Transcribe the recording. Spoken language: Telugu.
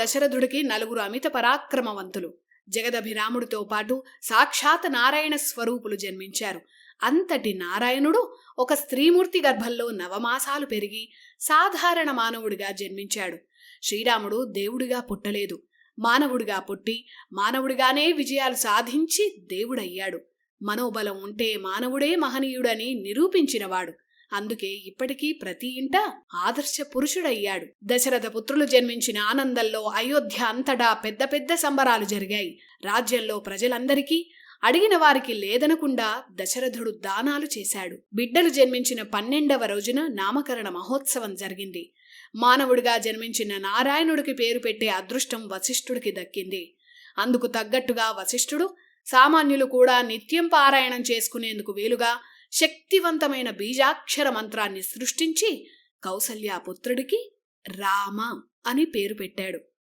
దశరథుడికి నలుగురు అమిత పరాక్రమవంతులు. జగదభిరాముడితో పాటు సాక్షాత్ నారాయణ స్వరూపులు జన్మించారు. అంతటి నారాయణుడు ఒక స్త్రీమూర్తి గర్భంలో నవమాసాలు పెరిగి సాధారణ మానవుడిగా జన్మించాడు. శ్రీరాముడు దేవుడిగా పుట్టలేదు. మానవుడిగా పుట్టి మానవుడిగానే విజయాలు సాధించి దేవుడయ్యాడు. మనోబలం ఉంటే మానవుడే మహనీయుడని నిరూపించినవాడు. అందుకే ఇప్పటికీ ప్రతి ఇంట ఆదర్శ పురుషుడయ్యాడు. దశరథ పుత్రులు జన్మించిన ఆనందంలో అయోధ్య అంతటా పెద్ద పెద్ద సంబరాలు జరిగాయి. రాజ్యంలో ప్రజలందరికీ అడిగిన వారికి లేదనకుండా దశరథుడు దానాలు చేశాడు. బిడ్డలు జన్మించిన పన్నెండవ రోజున నామకరణ మహోత్సవం జరిగింది. మానవుడిగా జన్మించిన నారాయణుడికి పేరు పెట్టే అదృష్టం వశిష్ఠుడికి దక్కింది. అందుకు తగ్గట్టుగా వశిష్ఠుడు సామాన్యులు కూడా నిత్యం పారాయణం చేసుకునేందుకు వీలుగా శక్తివంతమైన బీజాక్షర మంత్రాన్ని సృష్టించి కౌసల్యా పుత్రుడికి రామ అని పేరు పెట్టాడు.